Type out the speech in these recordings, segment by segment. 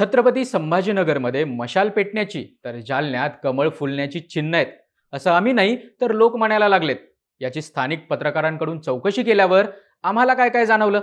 छत्रपती संभाजीनगरमध्ये मशाल पेटण्याची तर जालन्यात कमळ फुलण्याची चिन्ह आहेत. असं आम्ही नाही तर लोक म्हणायला लागलेत. याची स्थानिक पत्रकारांकडून चौकशी केल्यावर आम्हाला काय काय जाणवलं?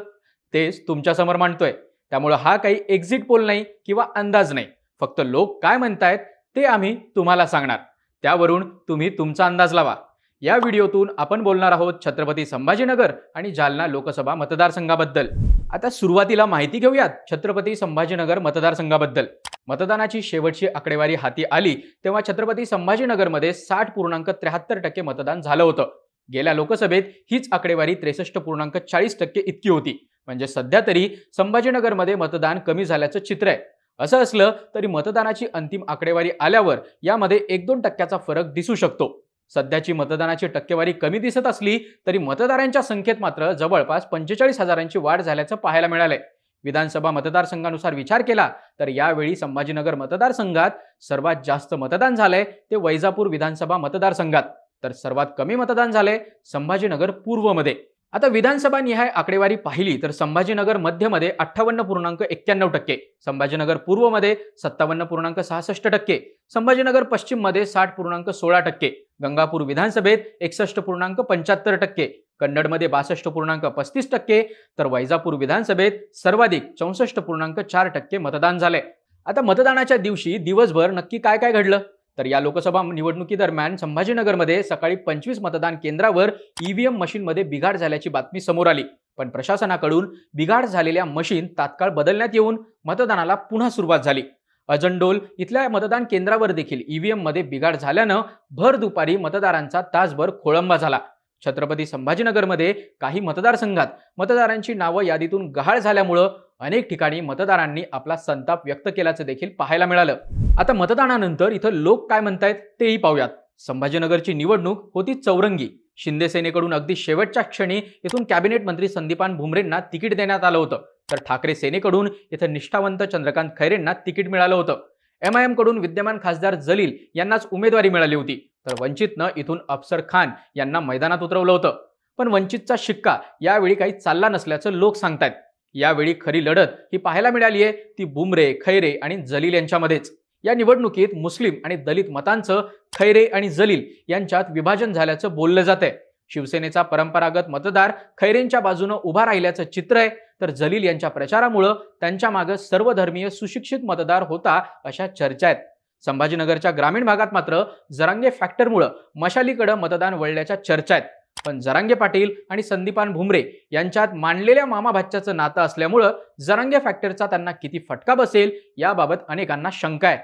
तेच तुमच्यासमोर मांडतोय. त्यामुळं हा काही एक्झिट पोल नाही किंवा अंदाज नाही. फक्त लोक काय म्हणतायत ते आम्ही तुम्हाला सांगणार. त्यावरून तुम्ही तुमचा अंदाज लावा. या व्हिडिओतून आपण बोलणार आहोत छत्रपती संभाजीनगर आणि जालना लोकसभा मतदारसंघाबद्दल. आता सुरुवातीला माहिती घेऊयात छत्रपती संभाजीनगर मतदारसंघाबद्दल. मतदानाची शेवटची आकडेवारी हाती आली तेव्हा छत्रपती संभाजीनगरमध्ये साठ पूर्णांक त्र्याहत्तर टक्के मतदान झालं होतं. गेल्या लोकसभेत हीच आकडेवारी त्रेसष्ट पूर्णांक चाळीस टक्के इतकी होती. म्हणजे सध्या तरी संभाजीनगरमध्ये मतदान कमी झाल्याचं चित्र आहे. असं असलं तरी मतदानाची अंतिम आकडेवारी आल्यावर यामध्ये एक दोन टक्क्याचा फरक दिसू शकतो. सध्याची मतदानाची टक्केवारी कमी दिसत असली तरी मतदारांच्या संख्येत मात्र जवळपास पंचेचाळीस हजारांची वाढ झाल्याचं पाहायला मिळालंय. विधानसभा मतदारसंघानुसार विचार केला तर यावेळी संभाजीनगर मतदारसंघात सर्वात जास्त मतदान झालंय ते वैजापूर विधानसभा मतदारसंघात. तर सर्वात कमी मतदान झालंय संभाजीनगर पूर्वमध्ये. आता विधानसभा निहाय आकडेवारी पाहिली तर संभाजीनगर मध्यमध्ये अठ्ठावन्न पूर्णांक एक्क्याण्णव टक्के संभाजीनगर पूर्वमध्ये सत्तावन्न पूर्णांक सहासष्ट टक्के संभाजीनगर पश्चिममध्ये साठ पूर्णांक सोळा टक्के गंगापूर विधानसभेत एकसष्ट पूर्णांक पंच्याहत्तर टक्के कन्नडमध्ये बासष्ट पूर्णांक पस्तीस टक्के तर वैजापूर विधानसभेत सर्वाधिक चौसष्ट पूर्णांक चार टक्के मतदान झाले. आता मतदानाच्या दिवशी दिवसभर नक्की काय काय घडलं? तर या लोकसभा निवडणुकीदरम्यान संभाजीनगरमध्ये सकाळी पंचवीस मतदान केंद्रावर ईव्हीएम मशीनमध्ये बिघाड झाल्याची बातमी समोर आली. पण प्रशासनाकडून बिघाड झालेल्या मशीन तात्काळ बदलण्यात येऊन मतदानाला पुन्हा सुरुवात झाली. अजंडोल इथल्या मतदान केंद्रावर देखील ईव्हीएममध्ये बिघाड झाल्यानं भर दुपारी मतदारांचा तासभर खोळंबा झाला. छत्रपती संभाजीनगरमध्ये काही मतदारसंघात मतदारांची नावं यादीतून गहाळ झाल्यामुळं अनेक ठिकाणी मतदारांनी आपला संताप व्यक्त केल्याचं देखील पाहायला मिळालं. आता मतदानानंतर इथं लोक काय म्हणतायत तेही पाहूयात. संभाजीनगरची निवडणूक होती चौरंगी. शिंदे सेनेकडून अगदी शेवटच्या क्षणी इथून कॅबिनेट मंत्री संदीपान भुमरेंना तिकीट देण्यात आलं होतं. तर ठाकरे सेनेकडून इथं निष्ठावंत चंद्रकांत खैरेंना तिकीट मिळालं होतं. एम आय एमकडून विद्यमान खासदार जलील यांनाच उमेदवारी मिळाली होती. तर वंचितनं इथून अफसर खान यांना मैदानात उतरवलं होतं. पण वंचितचा शिक्का यावेळी काही चालला नसल्याचं लोक सांगतायत. यावेळी खरी लढत ही पाहायला मिळाली आहे. ती बुमरे खैरे आणि जलील यांच्यामध्येच. या निवडणुकीत मुस्लिम आणि दलित मतांचं खैरे आणि जलील यांच्यात विभाजन झाल्याचं बोललं जात आहे शिवसेनेचा परंपरागत मतदार खैरेंच्या बाजूनं उभा राहिल्याचं चित्र आहे. तर जलील यांच्या प्रचारामुळं त्यांच्या मागं सर्वधर्मीय सुशिक्षित मतदार होता अशा चर्चा आहेत. संभाजीनगरच्या ग्रामीण भागात मात्र जरांगे फॅक्टरमुळं मशालीकडं मतदान वळल्याच्या चर्चा आहेत. पण जरांगे पाटील आणि संदीपान भुमरे यांच्यात मांडलेल्या मामा भाच्याचं नातं असल्यामुळं जरांगे फॅक्टरचा त्यांना किती फटका बसेल याबाबत अनेकांना शंका आहे.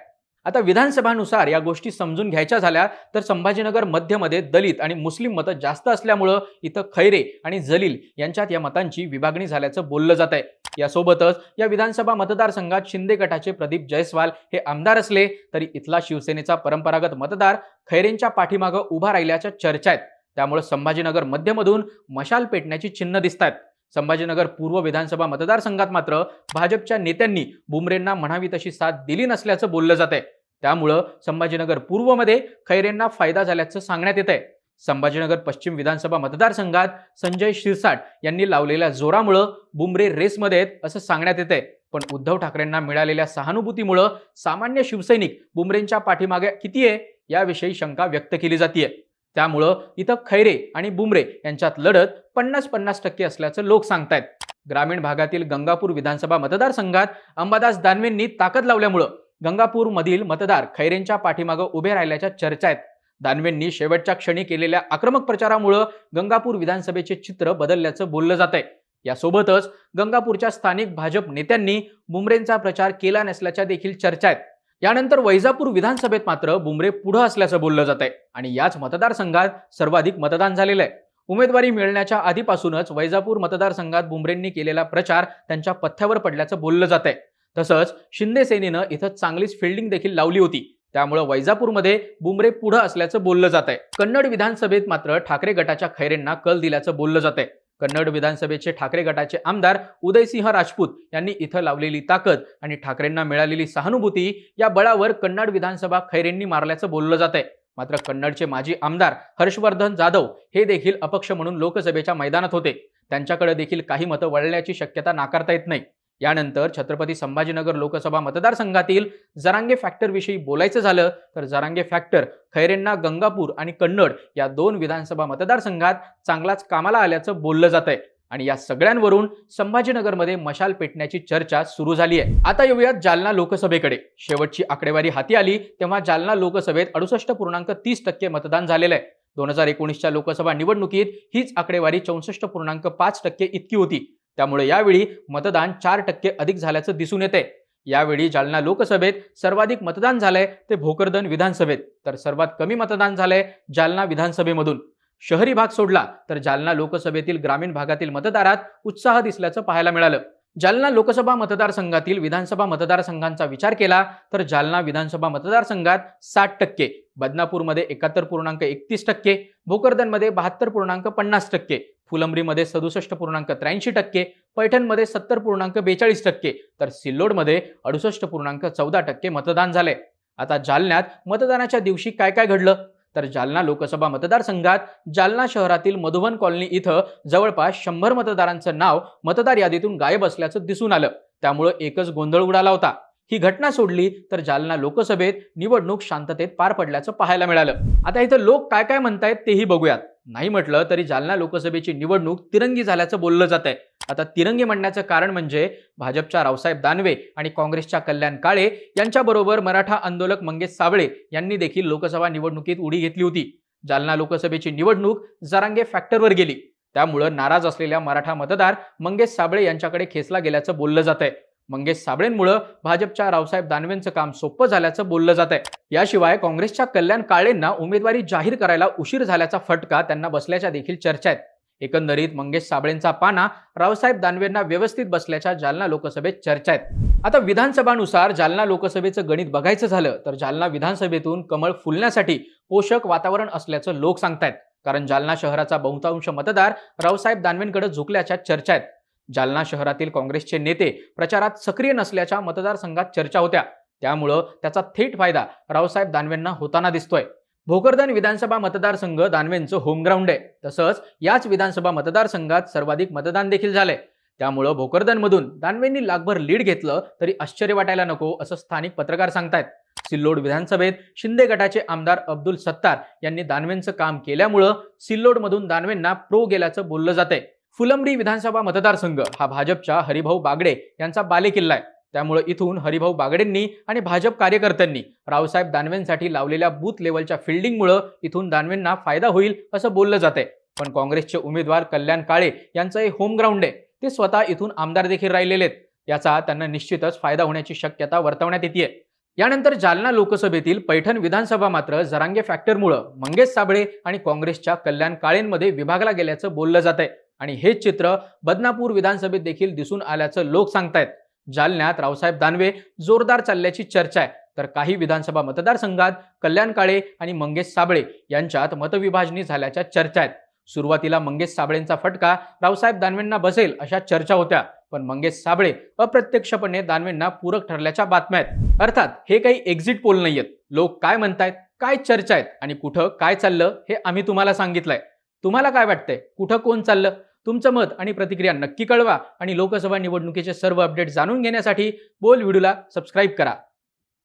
आता विधानसभानुसार या गोष्टी समजून घ्यायच्या झाल्या तर संभाजीनगर मध्यमध्ये दलित आणि मुस्लिम मतं जास्त असल्यामुळं इथं खैरे आणि जलील यांच्यात या मतांची विभागणी झाल्याचं बोललं जात आहे यासोबतच या विधानसभा मतदारसंघात शिंदे गटाचे प्रदीप जयस्वाल हे आमदार असले तरी इथला शिवसेनेचा परंपरागत मतदार खैरेंच्या पाठीमागं उभा राहिल्याच्या चर्चा आहेत. त्यामुळे संभाजीनगर मध्यमधून मशाल पेटण्याची चिन्ह दिसत आहेत संभाजीनगर पूर्व विधानसभा मतदारसंघात मात्र भाजपच्या नेत्यांनी बुमरेंना म्हणावी तशी साथ दिली नसल्याचं बोललं जात आहे त्यामुळं संभाजीनगर पूर्वमध्ये खैरेंना फायदा झाल्याचं सांगण्यात येत आहे संभाजीनगर पश्चिम विधानसभा मतदारसंघात संजय शिरसाट यांनी लावलेल्या जोरामुळं बुमरे रेसमध्ये आहेत असं सांगण्यात येत आहे पण उद्धव ठाकरेंना मिळालेल्या सहानुभूतीमुळं सामान्य शिवसैनिक बुमरेंच्या पाठीमागे किती आहे याविषयी शंका व्यक्त केली जाते त्यामुळं इथं खैरे आणि बुमरे यांच्यात लढत पन्नास पन्नास टक्के असल्याचं लोक सांगतायत. ग्रामीण भागातील गंगापूर विधानसभा मतदारसंघात अंबादास दानवेंनी ताकद लावल्यामुळं गंगापूर मधील मतदार खैरेंच्या पाठीमागं उभे राहिल्याच्या चर्चा आहेत. दानवेंनी शेवटच्या क्षणी केलेल्या आक्रमक प्रचारामुळं गंगापूर विधानसभेचे चित्र बदलल्याचं बोललं जात आहे यासोबतच गंगापूरच्या स्थानिक भाजप नेत्यांनी बुमरेंचा प्रचार केला नसल्याच्या देखील चर्चा आहेत. यानंतर वैजापूर विधानसभेत मात्र बुमरे पुढं असल्याचं बोललं जात आहे आणि याच मतदारसंघात सर्वाधिक मतदान झालेलं आहे. उमेदवारी मिळण्याच्या आधीपासूनच वैजापूर मतदारसंघात बुमरेंनी केलेला प्रचार त्यांच्या पथ्यावर पडल्याचं बोललं जात आहे तसंच शिंदे सेनेनं इथं चांगलीच फिल्डिंग देखील लावली होती. त्यामुळे वैजापूरमध्ये बुमरे पुढं असल्याचं बोललं जात आहे कन्नड विधानसभेत मात्र ठाकरे गटाच्या खैरेंना कल दिल्याचं बोललं जात आहे कन्नड विधानसभेचे ठाकरे गटाचे आमदार उदयसिंह राजपूत यांनी इथं लावलेली ताकद आणि ठाकरेंना मिळालेली सहानुभूती या बळावर कन्नड विधानसभा खैरेंनी मारल्याचं बोललं जात आहे मात्र कन्नडचे माजी आमदार हर्षवर्धन जाधव हे देखील अपक्ष म्हणून लोकसभेच्या मैदानात होते. त्यांच्याकडे देखील काही मतं वळण्याची शक्यता नाकारता येत नाही. यानंतर छत्रपती संभाजीनगर लोकसभा मतदारसंघातील जरांगे फॅक्टरविषयी बोलायचं झालं तर जरांगे फॅक्टर खैरेंना गंगापूर आणि कन्नड या दोन विधानसभा मतदारसंघात चांगलाच कामाला आल्याचं बोललं जात आहे आणि या सगळ्यांवरून संभाजीनगरमध्ये मशाल पेटण्याची चर्चा सुरू झाली आहे. आता येऊयात जालना लोकसभेकडे. शेवटची आकडेवारी हाती आली तेव्हा जालना लोकसभेत अडुसष्ट पूर्णांक तीस टक्के मतदान झालेलं आहे. दोन हजार एकोणीसच्या लोकसभा निवडणुकीत हीच आकडेवारी चौसष्ट पूर्णांक पाच टक्के इतकी होती. त्यामुळे यावेळी मतदान चार टक्के अधिक झाल्याचं दिसून येते यावेळी जालना लोकसभेत सर्वाधिक मतदान झालंय ते भोकरदन विधानसभेत. तर सर्वात कमी मतदान झालंय जालना विधानसभेमधून. शहरी भाग सोडला तर जालना लोकसभेतील ग्रामीण भागातील मतदारात उत्साह दिसल्याचं पाहायला मिळालं. जालना लोकसभा मतदारसंघातील विधानसभा मतदारसंघांचा विचार केला तर जालना विधानसभा मतदारसंघात साठ टक्के बदनापूरमध्ये एकाहत्तर पूर्णांक एकतीस टक्के भोकरदनमध्ये बहात्तर पूर्णांक पन्नास टक्के फुलंब्रीमध्ये सदुसष्ट पूर्णांक त्र्याऐंशी टक्के पैठणमध्ये सत्तर पूर्णांक बेचाळीस टक्के तर सिल्लोडमध्ये अडुसष्ट पूर्णांक चौदा टक्के मतदान झाले आता जालन्यात मतदानाच्या दिवशी काय काय घडलं? तर जालना लोकसभा मतदारसंघात जालना शहरातील मधुबन कॉलनी इथं जवळपास शंभर मतदारांचं नाव मतदार यादीतून गायब असल्याचं दिसून आलं. त्यामुळं एकच गोंधळ उडाला होता. ही घटना सोडली तर जालना लोकसभेत निवडणूक शांततेत पार पडल्याचं पाहायला मिळालं. आता इथं लोक काय काय म्हणतायत तेही बघूयात. नाही म्हटलं तरी जालना लोकसभेची निवडणूक तिरंगी झाल्याचं बोललं जात आहे आता तिरंगी म्हणण्याचं कारण म्हणजे भाजपच्या रावसाहेब दानवे आणि काँग्रेसच्या कल्याण काळे यांच्याबरोबर मराठा आंदोलक मंगेश साबळे यांनी देखील लोकसभा निवडणुकीत उडी घेतली होती. जालना लोकसभेची निवडणूक जरांगे फॅक्टरवर गेली. त्यामुळं नाराज असलेल्या मराठा मतदार मंगेश साबळे यांच्याकडे खेचला गेल्याचं बोललं जात आहे मंगेश साबळेंमुळं भाजपच्या रावसाहेब दानवेंचं काम सोपं झाल्याचं बोललं जात आहे याशिवाय काँग्रेसच्या कल्याण काळेंना उमेदवारी जाहीर करायला उशीर झाल्याचा फटका त्यांना बसल्याच्या देखील चर्चा आहेत. एकंदरीत मंगेश साबळेंचा पाना रावसाहेब दानवेंना व्यवस्थित बसल्याच्या जालना लोकसभेत चर्चा आहेत. आता विधानसभानुसार जालना लोकसभेचं गणित बघायचं झालं तर जालना विधानसभेतून कमळ फुलण्यासाठी पोषक वातावरण असल्याचं लोक सांगतायत. कारण जालना शहराचा बहुतांश मतदार रावसाहेब दानवेंकडे झुकल्याच्या चर्चा आहेत. जालना शहरातील काँग्रेसचे नेते प्रचारात सक्रिय नसल्याच्या मतदारसंघात चर्चा होत्या. त्यामुळं त्याचा थेट फायदा रावसाहेब दानवेंना होताना दिसतोय. भोकरदन विधानसभा मतदारसंघ दानवेंचं होमग्राऊंड आहे. तसंच याच विधानसभा मतदारसंघात सर्वाधिक मतदान देखील झालंय. त्यामुळं भोकरदनमधून दानवेंनी लागभर लीड घेतलं तरी आश्चर्य वाटायला नको असं स्थानिक पत्रकार सांगतायत. सिल्लोड विधानसभेत शिंदे गटाचे आमदार अब्दुल सत्तार यांनी दानवेंचं काम केल्यामुळं सिल्लोडमधून दानवेंना प्रो गेल्याचं बोललं जातंय. फुलंब्री विधानसभा मतदारसंघ हा भाजपच्या हरिभाऊ बागडे यांचा बालेकिल्ला आहे. त्यामुळे इथून हरिभाऊ बागडेंनी आणि भाजप कार्यकर्त्यांनी रावसाहेब दानवेंसाठी लावलेल्या बूथ लेवलच्या फिल्डिंगमुळे इथून दानवेंना फायदा होईल असं बोललं जाते पण काँग्रेसचे उमेदवार कल्याण काळे यांचं हे होम ग्राउंड आहे. ते स्वतः इथून आमदार देखील राहिलेले आहेत. याचा त्यांना निश्चितच फायदा होण्याची शक्यता वर्तवण्यात येते यानंतर जालना लोकसभेतील पैठण विधानसभा मात्र जरांगे फॅक्टरमुळं मंगेश साबळे आणि काँग्रेसच्या कल्याण काळेंमध्ये विभागला गेल्याचं बोललं जात आहे. आणि हेच चित्र बदनापूर विधानसभेत देखील दिसून आल्याचं लोक सांगतायत. जालन्यात रावसाहेब दानवे जोरदार चालल्याची चर्चा आहे. तर काही विधानसभा मतदारसंघात कल्याण काळे आणि मंगेश साबळे यांच्यात मतविभाजनी झाल्याच्या चर्चा आहेत. सुरुवातीला मंगेश साबळेंचा फटका रावसाहेब दानवेंना बसेल अशा चर्चा होत्या. पण मंगेश साबळे अप्रत्यक्षपणे दानवेंना पूरक ठरल्याच्या बातम्या आहेत. अर्थात हे काही एक्झिट पोल नाहीयेत. लोक काय म्हणतायत काय चर्चा आहेत आणि कुठं काय चाललं हे आम्ही तुम्हाला सांगितलंय. तुम्हाला काय वाटतंय? कुठं कोण चाललं? तुमचं मत आणि प्रतिक्रिया नक्की कळवा आणि लोकसभा निवडणुकीचे सर्व अपडेट जाणून घेण्यासाठी बोल व्हिडिओला सबस्क्राईब करा.